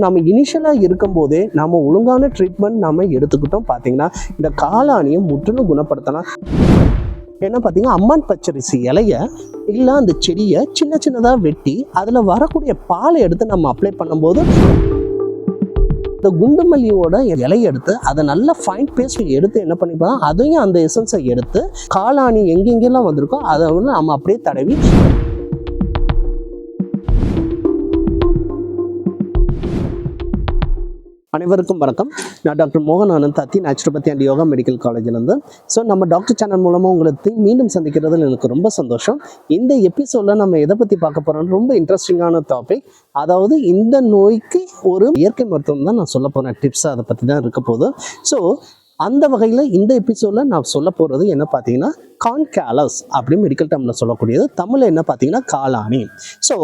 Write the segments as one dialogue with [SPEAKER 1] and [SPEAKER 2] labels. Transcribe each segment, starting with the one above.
[SPEAKER 1] நம்ம இனிஷியலாக இருக்கும்போதே நம்ம ஒழுங்கான ட்ரீட்மெண்ட் நம்ம எடுத்துக்கிட்டோம் பார்த்தீங்கன்னா இந்த காளானியை முற்றிலும் குணப்படுத்தலாம். என்ன பார்த்தீங்கன்னா அம்மான் பச்சரிசி இலைய இல்லை அந்த செடியை சின்ன சின்னதாக வெட்டி அதில் வரக்கூடிய பாலை எடுத்து நம்ம அப்ளை பண்ணும்போது இந்த குண்டுமல்லியோட இலையை எடுத்து அதை நல்ல ஃபைன் பேஸ்ட் எடுத்து என்ன பண்ணிப்போம் அதையும் அந்த எசன்ஸை எடுத்து காளானி எங்கெங்கெல்லாம் வந்திருக்கோ அதை வந்து நம்ம அப்படியே தடவி அனைவருக்கும் வணக்கம். நான் டாக்டர் மோகன் Anand Athi naturopathy and yoga medical காலேஜ்லேருந்து ஸோ நம்ம டாக்டர் சேனல் மூலமாக உங்களை மீண்டும் சந்திக்கிறதுல எனக்கு ரொம்ப சந்தோஷம். இந்த எபிசோடில் நம்ம எதை பற்றி பார்க்க போகிறோம் ரொம்ப இன்ட்ரெஸ்டிங்கான டாபிக் அதாவது இந்த நோய்க்கு ஒரு இயற்கை மருத்துவம் தான் நான் சொல்ல போகிறேன் டிப்ஸ் அதை பற்றி தான் இருக்க போகுது. ஸோ அந்த வகையில் இந்த எபிசோடில் நான் சொல்ல போகிறது என்ன பார்த்தீங்கன்னா கான்கேலஸ் அப்படின்னு மெடிக்கல் டேர்மில் சொல்லக்கூடியது. தமிழில் என்ன பார்த்தீங்கன்னா காளானி ஸோ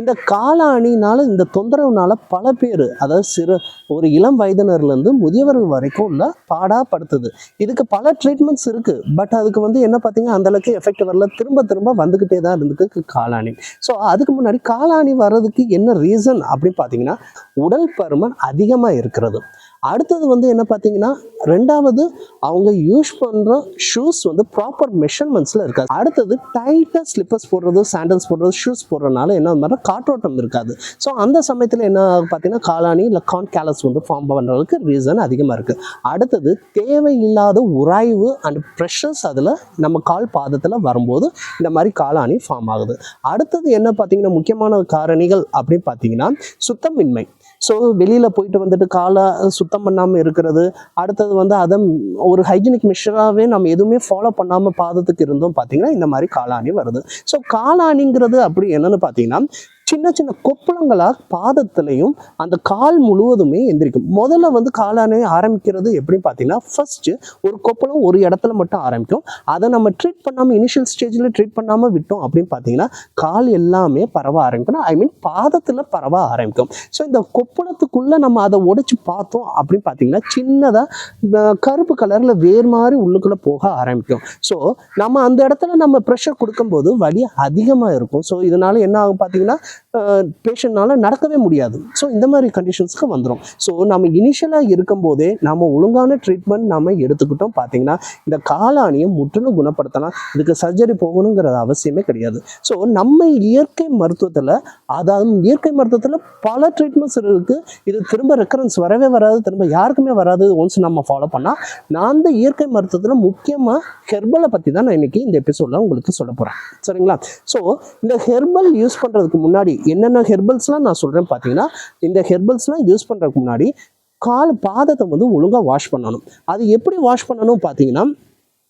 [SPEAKER 1] இந்த காளானினால இந்த தொந்தரவுனால பல பேர் அதாவது சிறு ஒரு இளம் வயதினர்லேருந்து முதியவர்கள் வரைக்கும் உள்ள பாடாப்படுத்துது இதுக்கு பல ட்ரீட்மெண்ட்ஸ் இருக்குது பட் அதுக்கு வந்து என்ன பார்த்தீங்கன்னா அந்தளவுக்கு எஃபெக்ட் வரல. திரும்ப திரும்ப வந்துக்கிட்டே தான் இருந்துக்கு காளானி ஸோ அதுக்கு முன்னாடி காளானி வர்றதுக்கு என்ன ரீசன் அப்படின்னு பார்த்தீங்கன்னா உடல் பருமன் அதிகமாக இருக்கிறது. அடுத்தது வந்து என்ன பார்த்தீங்கன்னா ரெண்டாவது அவங்க யூஸ் பண்ணுற ஷூஸ் வந்து ப்ராப்பர் மெஷர்மெண்ட்ஸில் இருக்காது. அடுத்தது டைட்டாக ஸ்லிப்பர்ஸ் போடுறது சாண்டல்ஸ் போடுறது ஷூஸ் போடுறதுனால என்ன மாதிரி காற்றோட்டம் இருக்காது. ஸோ அந்த சமயத்தில் என்ன பார்த்தீங்கன்னா காலானி இல்லை கான் கேலஸ் வந்து ஃபார்ம் பண்ணுறதுக்கு ரீசன் அதிகமாக இருக்குது அடுத்தது தேவையில்லாத உராய்வு அண்ட் ப்ரெஷர்ஸ் அதில் நம்ம கால் பாதத்தில் வரும்போது இந்த மாதிரி காலானி ஃபார்ம் ஆகுது. அடுத்தது என்ன பார்த்தீங்கன்னா முக்கியமான காரணிகள் அப்படின்னு பார்த்தீங்கன்னா சுத்தமின்மை. ஸோ வெளியில் போயிட்டு வந்துட்டு காலை சுத்தம் பண்ணாமல் இருக்கிறது. அடுத்தது வந்து அதை ஒரு ஹைஜீனிக் மிஷராகவே நம்ம எதுவுமே ஃபாலோ பண்ணாமல் பாதத்துக்கு இருந்தோம். பார்த்தீங்கன்னா இந்த மாதிரி காளானி வருது. ஸோ காளானிங்கிறது அப்படி என்னன்னு பார்த்தீங்கன்னா சின்ன சின்ன கொப்பளங்களாக பாதத்துலையும் அந்த கால் முழுவதுமே எந்திரிக்கும். முதல்ல வந்து காளானி ஆரம்பிக்கிறது எப்படின்னு பார்த்தீங்கன்னா ஃபஸ்ட்டு ஒரு கொப்பளம் ஒரு இடத்துல மட்டும் ஆரம்பிக்கும். அதை நம்ம ட்ரீட் பண்ணாமல் இனிஷியல் ஸ்டேஜில் ட்ரீட் பண்ணாமல் விட்டோம் அப்படின்னு பார்த்தீங்கன்னா கால் எல்லாமே பரவ ஆரம்பிக்கணும் ஐ மீன் பாதத்தில் பரவ ஆரம்பிக்கும். ஸோ இந்த கொப்பளத்துக்குள்ளே நம்ம அதை உடைச்சு பார்த்தோம் அப்படின்னு பார்த்தீங்கன்னா சின்னதாக கருப்பு கலரில் வேர் மாதிரி உள்ளுக்குள்ளே போக ஆரம்பிக்கும். ஸோ நம்ம அந்த இடத்துல நம்ம ப்ரெஷர் கொடுக்கும்போது வலி அதிகமாக இருக்கும். ஸோ இதனால என்ன ஆகும் பார்த்தீங்கன்னா பேஷண்ட்னால நடக்கவே முடியாது. ஸோ இந்த மாதிரி கண்டிஷன்ஸ்க்கு வந்துடும் ஸோ நம்ம இனிஷியலாக இருக்கும்போதே நம்ம ஒழுங்கான ட்ரீட்மெண்ட் நம்ம எடுத்துக்கிட்டோம் பார்த்தீங்கன்னா இந்த காளானியை முற்றிலும் குணப்படுத்தலாம். இதுக்கு சர்ஜரி போகணுங்கிற அவசியமே கிடையாது. ஸோ நம்ம இயற்கை மருத்துவத்தில் அதாவது இயற்கை மருத்துவத்தில் பல ட்ரீட்மெண்ட்ஸ் இருக்குது இது திரும்ப ரெக்கரன்ஸ் வரவே வராது திரும்ப யாருக்குமே வராது. ஒன்ஸ் நம்ம ஃபாலோ பண்ணால் நான் அந்த இயற்கை மருத்துவத்தில் முக்கியமாக ஹெர்பலை பற்றி தான் நான் இன்னைக்கு இந்த எபிசோடில் உங்களுக்கு சொல்ல போகிறேன் சரிங்களா? ஸோ இந்த ஹெர்பல் யூஸ் பண்ணுறதுக்கு முன்னாடி என்னென்ன ஹெர்பல்ஸ்லாம் நான் சொல்கிறேன் பார்த்தீங்கன்னா இந்த ஹெர்பல்ஸ்லாம் யூஸ் பண்ணுறதுக்கு முன்னாடி கால் பாதத்தை வந்து ஒழுங்காக வாஷ் பண்ணணும். அது எப்படி வாஷ் பண்ணணும் பார்த்தீங்கன்னா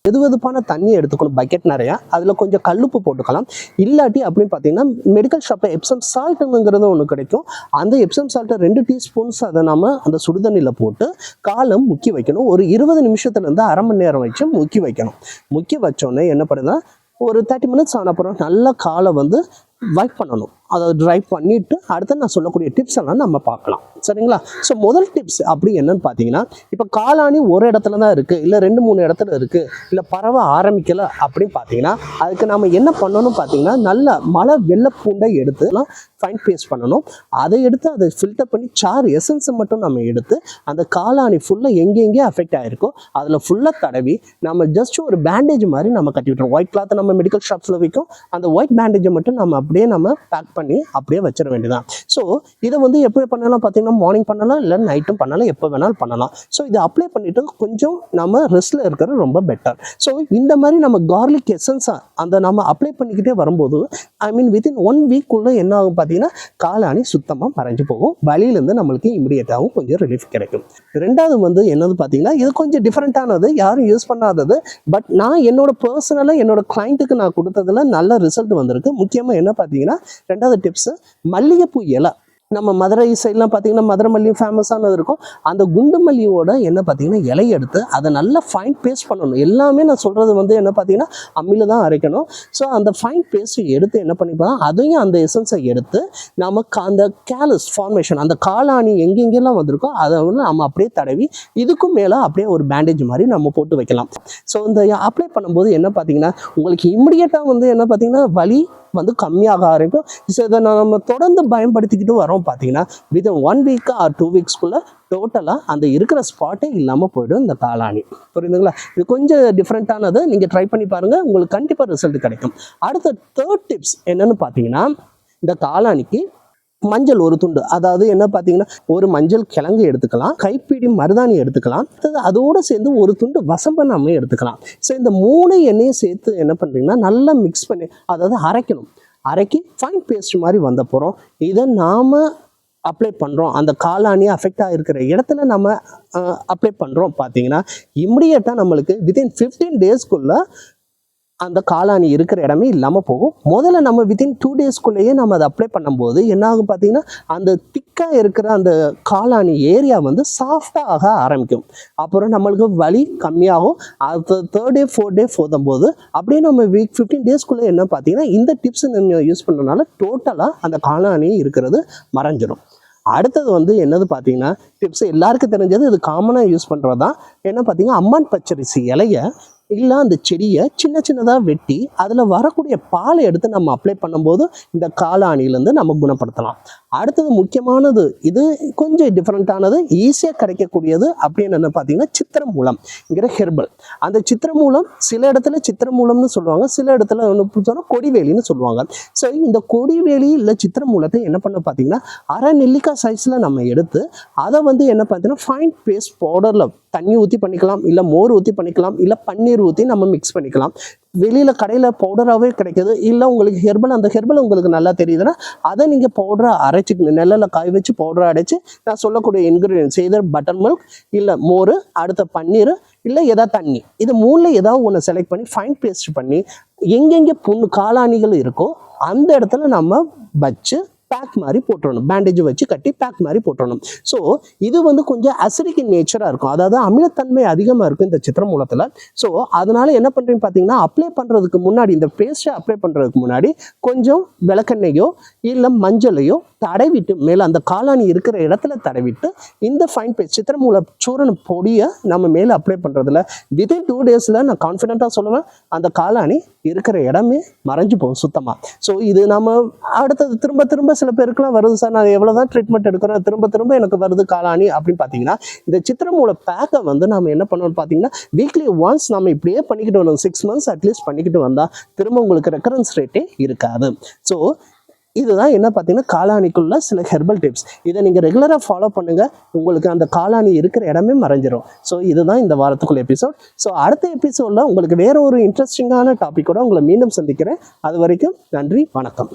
[SPEAKER 1] வெது வெதுப்பான தண்ணியை எடுத்துக்கணும் பக்கெட் நிறையா. அதில் கொஞ்சம் கல்லுப்பு போட்டுக்கலாம். இல்லாட்டி அப்படின்னு பார்த்தீங்கன்னா மெடிக்கல் ஷாப்பில் எப்சம் சால்ட்டுங்கிறது ஒன்று கிடைக்கும். அந்த எப்சம் சால்ட்டை ரெண்டு டீஸ்பூன்ஸ் அதை நம்ம அந்த சுடுதண்ணியில் போட்டு காலை முக்கி வைக்கணும். ஒரு இருபது நிமிஷத்துலேருந்து அரை மணி நேரம் வச்சு முக்கி வைக்கணும். முக்கி வச்சோடனே என்ன பண்ணுதுன்னா ஒரு தேர்ட்டி மினிட்ஸ் ஆன அப்புறம் நல்லா காலை வந்து வைப் பண்ணணும். அதை ட்ரை பண்ணிவிட்டு அடுத்து நான் சொல்லக்கூடிய டிப்ஸ் எல்லாம் நம்ம பார்க்கலாம். சரிங்களா? ஸோ முதல் டிப்ஸ் அப்படி என்னன்னு பார்த்தீங்கன்னா இப்போ காலாணி ஒரு இடத்துல தான் இருக்குது இல்லை ரெண்டு மூணு இடத்துல இருக்குது இல்லை பரவ ஆரம்பிக்கலை அப்படின்னு பார்த்தீங்கன்னா அதுக்கு நம்ம என்ன பண்ணணும் பார்த்தீங்கன்னா நல்ல மழை வெள்ளை பூண்டை எடுத்துலாம் ஃபைன் பேஸ்ட் பண்ணணும். அதை எடுத்து அதை ஃபில்டர் பண்ணி சார் எசன்ஸை மட்டும் நம்ம எடுத்து அந்த காலாணி ஃபுல்லாக எங்கெங்கே அஃபெக்ட் ஆகிருக்கோ அதில் ஃபுல்லாக தடவி நம்ம ஜஸ்ட் ஒரு பேண்டேஜ் மாதிரி நம்ம கட்டி விட்டுறோம். ஒயிட் கிளாத்தை நம்ம மெடிக்கல் ஷாப்ஸில் விற்கும் அந்த ஒயிட் பேண்டேஜை மட்டும் நம்ம அப்படியே நம்ம பேக் பண்ணி அப்படியே வச்சிட வேண்டியதான் ஸோ இதை வந்து எப்படி பண்ணலாம் பார்த்தீங்கன்னா மார்னிங் பண்ணலாம் இல்லை நைட்டும் பண்ணலாம் எப்போ வேணாலும் பண்ணலாம். ஸோ இதை அப்ளை பண்ணிவிட்டு கொஞ்சம் நம்ம ரெஸ்ட்டில் இருக்கிறது ரொம்ப பெட்டர் ஸோ இந்த மாதிரி நம்ம கார்லிக் எசன்ஸாக அந்த நம்ம அப்ளை பண்ணிக்கிட்டே வரும்போது ஐ மீன் வித்தின் ஒன் வீக்குள்ளே என்ன ஆகும் பார்த்தீங்கன்னா காலாணி சுத்தமாக மறைஞ்சு போகும். வழியிலேருந்து நம்மளுக்கு இமீடியட்டாகவும் கொஞ்சம் ரிலீஃப் கிடைக்கும். ரெண்டாவது வந்து என்னது பார்த்தீங்கன்னா இது கொஞ்சம் டிஃப்ரெண்ட்டானது யாரும் யூஸ் பண்ணாதது பட் நான் என்னோட பர்சனலாக என்னோட கிளைண்ட்டுக்கு நான் கொடுத்ததுல நல்ல ரிசல்ட் வந்திருக்கு. முக்கியமாக என்ன பார்த்தீங்கன்னா ரெண்டாவது டிப்ஸு மல்லிகைப்பூ இலை நம்ம மதுரை சைட்லாம் பார்த்தீங்கன்னா மதுரை மல்லியும் ஃபேமஸானது இருக்கும். அந்த குண்டு மல்லியோட என்ன பார்த்தீங்கன்னா இலை எடுத்து அதை நல்லா ஃபைன் பேஸ்ட் பண்ணணும். எல்லாமே நான் சொல்கிறது வந்து என்ன பார்த்தீங்கன்னா அம்மியில் தான் அரைக்கணும். ஸோ அந்த ஃபைன் பேஸ்ட்டு எடுத்து என்ன பண்ணிப்பாங்க அதையும் அந்த எசன்ஸை எடுத்து நமக்கு அந்த கேலஸ் ஃபார்மேஷன் அந்த காளானி எங்கெங்கெல்லாம் வந்திருக்கோ அதை வந்து நம்ம அப்படியே தடவி இதுக்கும் மேலே அப்படியே ஒரு பேண்டேஜ் மாதிரி நம்ம போட்டு வைக்கலாம். ஸோ இந்த அப்ளை பண்ணும்போது என்ன பார்த்தீங்கன்னா உங்களுக்கு இம்மிடியட்டாக வந்து என்ன பார்த்தீங்கன்னா வலி வந்து கம்மியாக ஆரம்பிக்கும். ஸோ இதை நம்ம தொடர்ந்து பயன்படுத்திக்கிட்டு வரோம். அதுக்கப்புறம் பார்த்தீங்கன்னா வித் ஒன் வீக்கா ஆர் டூ வீக்ஸ்க்குள்ளே டோட்டலாக அந்த இருக்கிற ஸ்பாட்டே இல்லாமல் போயிடும் இந்த காளானி புரியுதுங்களா? இது கொஞ்சம் டிஃப்ரெண்ட்டானது நீங்கள் ட்ரை பண்ணி பாருங்கள் உங்களுக்கு கண்டிப்பாக ரிசல்ட் கிடைக்கும். அடுத்த தேர்ட் டிப்ஸ் என்னன்னு பார்த்தீங்கன்னா இந்த காளானிக்கு மஞ்சள் ஒரு துண்டு. அதாவது என்ன பார்த்தீங்கன்னா ஒரு மஞ்சள் கிழங்கு எடுத்துக்கலாம் கைப்பிடி மருதாணி எடுத்துக்கலாம் அதோடு சேர்ந்து ஒரு துண்டு வசம்பனாமை எடுத்துக்கலாம். ஸோ இந்த மூணு எண்ணெயும் சேர்த்து என்ன பண்ணுறீங்கன்னா நல்லா மிக்ஸ் பண்ணி அதாவது அரைக்கணும். அரைக்கி ஃபைன் பேஸ்ட் மாதிரி வந்தப்புறம் இதை நாம் அப்ளை பண்ணுறோம் அந்த காலானி அஃபெக்ட் ஆகிருக்கிற இடத்துல நம்ம அப்ளை பண்ணுறோம் பார்த்தீங்கன்னா இம்மிடியட்டாக நம்மளுக்கு வித்தின் ஃபிஃப்டீன் டேஸ்க்குள்ளே அந்த காலாணி இருக்கிற இடமே இல்லாமல் போகும். முதல்ல நம்ம வித்தின் டூ டேஸ்க்குள்ளேயே நம்ம அதை அப்ளை பண்ணும்போது என்ன ஆகும் பார்த்தீங்கன்னா அந்த திக்காக இருக்கிற அந்த காளானி ஏரியா வந்து சாஃப்டாக ஆக ஆரம்பிக்கும். அப்புறம் நம்மளுக்கு வலி கம்மியாகும். அது தேர்ட் டே ஃபோர்த் டே போதும்போது அப்படியே நம்ம வீக் ஃபிஃப்டீன் டேஸ்க்குள்ளே என்ன பார்த்தீங்கன்னா இந்த டிப்ஸ் நம்ம யூஸ் பண்ணுறதுனால டோட்டலாக அந்த காலாணி இருக்கிறது மறைஞ்சிடும் அடுத்தது வந்து என்னது பார்த்தீங்கன்னா டிப்ஸ் எல்லாருக்கும் தெரிஞ்சது இது காமனாக யூஸ் பண்ணுறது தான் என்ன பார்த்தீங்கன்னா அம்மான் பச்சரிசி இலைய இல்லை அந்த செடியை சின்ன சின்னதாக வெட்டி அதில் வரக்கூடிய பாலை எடுத்து நம்ம அப்ளை பண்ணும்போது இந்த காளானிலேருந்து நம்ம குணப்படுத்தலாம். அடுத்தது முக்கியமானது இது கொஞ்சம் டிஃப்ரெண்ட்டானது ஈஸியாக கிடைக்கக்கூடியது அப்படின்னு என்ன பார்த்தீங்கன்னா சித்திரமூலம்ங்கிற ஹெர்பல் அந்த சித்திரமூலம் சில இடத்துல சித்திரமூலம்னு சொல்லுவாங்க சில இடத்துல ஒன்று சொன்னால் கொடிவேலின்னு சொல்லுவாங்க. ஸோ இந்த கொடிவேலி இல்லை சித்திரமூலத்தை என்ன பண்ண பார்த்தீங்கன்னா அரை நெல்லிக்காய் சைஸில் நம்ம எடுத்து அதை வந்து என்ன பார்த்தீங்கன்னா ஃபைன் பேஸ்ட் பவுடரில் தண்ணி ஊற்றி பண்ணிக்கலாம் இல்லை மோர் ஊற்றி பண்ணிக்கலாம் இல்லை பன்னீர் ஊற்றி நம்ம மிக்ஸ் பண்ணிக்கலாம். வெளியில் கடையில் பவுடராகவே கிடைக்கிது. இல்லை உங்களுக்கு ஹெர்பல் அந்த ஹெர்பல் உங்களுக்கு நல்லா தெரியுதுன்னா அதை நீங்கள் பவுடராக அரைச்சிக்கணும் நெல்லில் காய வச்சு பவுடராக அடைச்சி நான் சொல்லக்கூடிய இன்க்ரீடியன்ஸ் எதர் பட்டர் மில்க் இல்லை மோர் அடுத்த பன்னீர் இல்லை எதாவது தண்ணி. இது மூணில் ஏதாவது ஒன்று செலக்ட் பண்ணி ஃபைன் பேஸ்ட் பண்ணி எங்கெங்கே புண்ணு காளானிகள் இருக்கோ அந்த இடத்துல நம்ம வச்சு பேக் மாதிரி போட்டுடணும் பேண்டேஜ் வச்சு கட்டி பேக் மாதிரி போட்டுடணும் ஸோ இது வந்து கொஞ்சம் அசிடிக் நேச்சராக இருக்கும். அதாவது அமிலத்தன்மை அதிகமாக இருக்கும் இந்த சித்திரமூலத்தில் ஸோ அதனால என்ன பண்ணுறீங்க பார்த்தீங்கன்னா அப்ளை பண்ணுறதுக்கு முன்னாடி இந்த பேஸ்ட்டை அப்ளை பண்ணுறதுக்கு முன்னாடி கொஞ்சம் விளக்கெண்ணெயோ இல்லை மஞ்சளையோ தடவிட்டு மேலே அந்த காளானி இருக்கிற இடத்துல தடவிட்டு இந்த ஃபைன் பேஸ்ட் சித்திரமூல சூரண பொடியை நம்ம மேலே அப்ளை பண்ணுறதுல வித்தின் டூ டேஸில் நான் கான்ஃபிடென்ட்டாக சொல்லுவேன் அந்த காளானி இருக்கிற இடமே மறைஞ்சு போகும் சுத்தமாக ஸோ இது நம்ம அடுத்தது திரும்ப திரும்ப சில பேருக்குலாம் வருது சார் நான் எவ்வளோ தான் ட்ரீட்மெண்ட் எடுக்கிறேன் திரும்ப திரும்ப எனக்கு வருது காலானி அப்படின்னு பார்த்தீங்கன்னா இந்த சித்திரமூல பேக்கை வந்து நம்ம என்ன பண்ணணும்னு பார்த்தீங்கன்னா வீக்லி ஒன்ஸ் நம்ம இப்படியே பண்ணிக்கிட்டு வரணும். சிக்ஸ் மந்த்ஸ் அட்லீஸ்ட் பண்ணிக்கிட்டு வந்தால் திரும்ப உங்களுக்கு ரெக்கரன்ஸ் ரேட்டே இருக்காது. ஸோ இதுதான் என்ன பார்த்தீங்கன்னா காளானிக்குள்ள சில ஹெர்பல் டிப்ஸ் இதை நீங்கள் ரெகுலராக ஃபாலோ பண்ணுங்கள் உங்களுக்கு அந்த காளானி இருக்கிற இடமே மறைஞ்சிரும். ஸோ இதுதான் இந்த வாரத்துக்குள்ள எபிசோட் ஸோ அடுத்த எபிசோடில் உங்களுக்கு வேற ஒரு இன்ட்ரெஸ்டிங்கான டாப்பிக்கோட உங்களை மீண்டும் சந்திக்கிறேன். அது வரைக்கும் நன்றி வணக்கம்.